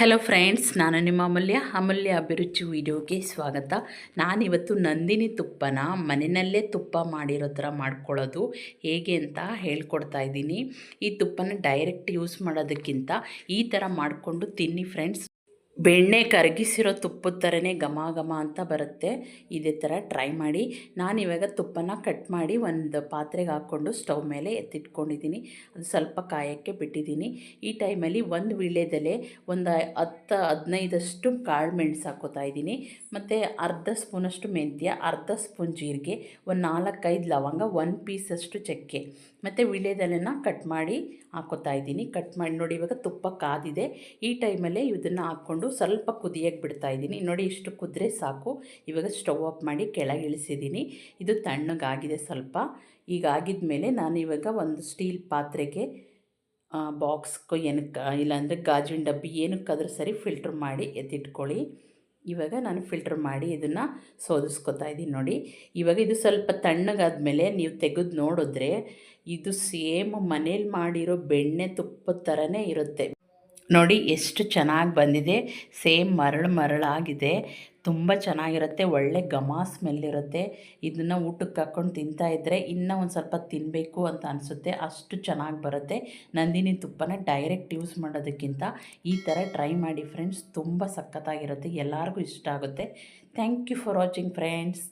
Hello friends ನಾನು ನಿಮ್ಮ ಅಮೂಲ್ಯ. ಅಮೂಲ್ಯ ಅಭಿರುಚಿ ವಿಡಿಯೋಗೆ ಸ್ವಾಗತ. ನಾನಿವತ್ತು ನಂದಿನಿ ತುಪ್ಪನ ಮನೆಯಲ್ಲೇ ತುಪ್ಪ ಮಾಡಿರೋ ಥರ ಮಾಡ್ಕೊಳ್ಳೋದು ಹೇಗೆ ಅಂತ ಹೇಳ್ಕೊಡ್ತಾ ಇದ್ದೀನಿ. ಈ ತುಪ್ಪನ ಡೈರೆಕ್ಟ್ ಯೂಸ್ ಮಾಡೋದಕ್ಕಿಂತ ಈ ಥರ ಮಾಡಿಕೊಂಡು ತಿನ್ನಿ ಫ್ರೆಂಡ್ಸ್ ಬೆಣ್ಣೆ ಕರಗಿಸಿರೋ ತುಪ್ಪದ ಥರನೇ ಘಮ ಘಮ ಅಂತ ಬರುತ್ತೆ. ಇದೇ ಥರ ಟ್ರೈ ಮಾಡಿ. ನಾನಿವಾಗ ತುಪ್ಪನ ಕಟ್ ಮಾಡಿ ಒಂದು ಪಾತ್ರೆಗೆ ಹಾಕ್ಕೊಂಡು ಸ್ಟವ್ ಮೇಲೆ ಎತ್ತಿಟ್ಕೊಂಡಿದ್ದೀನಿ. ಅದು ಸ್ವಲ್ಪ ಕಾಯೋಕ್ಕೆ ಬಿಟ್ಟಿದ್ದೀನಿ. ಈ ಟೈಮಲ್ಲಿ ಒಂದು ವೀಳ್ಯದೆಲೆ ಒಂದು ಹತ್ತು, ಹದಿನೈದಷ್ಟು ಕಾಳು ಮೆಣಸು ಹಾಕೋತಾ ಇದ್ದೀನಿ. ಮತ್ತು ಅರ್ಧ ಸ್ಪೂನಷ್ಟು ಮೆಂತ್ಯ, ಅರ್ಧ ಸ್ಪೂನ್ ಜೀರಿಗೆ, ಒಂದು ನಾಲ್ಕೈದು ಲವಂಗ, ಒಂದು ಪೀಸಷ್ಟು ಚಕ್ಕೆ. ಮತ್ತು ವೀಳ್ಯದೆಲೆನ ಕಟ್ ಮಾಡಿ ಹಾಕೋತಾ ಇದ್ದೀನಿ. ಕಟ್ ಮಾಡಿ ನೋಡಿ ಇವಾಗ ತುಪ್ಪ ಕಾದಿದೆ. ಈ ಟೈಮಲ್ಲೇ ಇದನ್ನು ಹಾಕ್ಕೊಂಡು ಸ್ವಲ್ಪ ಕುದಿಯಕ್ಕೆ ಬಿಡ್ತಾ ಇದ್ದೀನಿ. ನೋಡಿ ಇಷ್ಟು ಕುದ್ರೆ ಸಾಕು. ಇವಾಗ ಸ್ಟವ್ ಆಫ್ ಮಾಡಿ ಕೆಳಗೆ ಇಳಿಸಿದ್ದೀನಿ. ಇದು ತಣ್ಣಗಾಗಿದೆ ಸ್ವಲ್ಪ. ಈಗ ಆಗಿದ ಮೇಲೆ ನಾನು ಇವಾಗ ಒಂದು ಸ್ಟೀಲ್ ಪಾತ್ರೆಗೆ ಬಾಕ್ಸ್ಗೂ ಏನಕ್ಕೆ ಇಲ್ಲಾಂದರೆ ಗಾಜಿನ ಡಬ್ಬಿ ಏನಕ್ಕಾದ್ರೂ ಸರಿ ಫಿಲ್ಟ್ರ್ ಮಾಡಿ ಎತ್ತಿಟ್ಕೊಳ್ಳಿ. ಇವಾಗ ನಾನು ಫಿಲ್ಟ್ರ್ ಮಾಡಿ ಇದನ್ನು ಸೋದಿಸ್ಕೊತಾ ಇದ್ದೀನಿ ನೋಡಿ. ಇವಾಗ ಇದು ಸ್ವಲ್ಪ ತಣ್ಣಗಾದ್ಮೇಲೆ ನೀವು ತೆಗೆದು ನೋಡಿದ್ರೆ ಇದು ಸೇಮ್ ಮನೇಲಿ ಮಾಡಿರೋ ಬೆಣ್ಣೆ ತುಪ್ಪದ ಥರನೇ ಇರುತ್ತೆ. ನೋಡಿ ಎಷ್ಟು ಚೆನ್ನಾಗಿ ಬಂದಿದೆ. ಸೇಮ್ ಮರಳು ಮರಳಾಗಿದೆ ತುಂಬ ಚೆನ್ನಾಗಿರುತ್ತೆ. ಒಳ್ಳೆ ಘಮ ಸ್ಮೆಲ್ ಇರುತ್ತೆ. ಇದನ್ನು ಊಟಕ್ಕೆ ಹಾಕ್ಕೊಂಡು ತಿಂತಾ ಇದ್ದರೆ ಇನ್ನೂ ಒಂದು ಸ್ವಲ್ಪ ತಿನ್ನಬೇಕು ಅಂತ ಅನಿಸುತ್ತೆ. ಅಷ್ಟು ಚೆನ್ನಾಗಿ ಬರುತ್ತೆ. ನಂದಿನಿ ತುಪ್ಪನ ಡೈರೆಕ್ಟ್ ಯೂಸ್ ಮಾಡೋದಕ್ಕಿಂತ ಈ ಥರ ಟ್ರೈ ಮಾಡಿ ಫ್ರೆಂಡ್ಸ್. ತುಂಬ ಸಖತ್ತಾಗಿರುತ್ತೆ. ಎಲ್ಲರಿಗೂ ಇಷ್ಟ ಆಗುತ್ತೆ. Thank you for watching friends.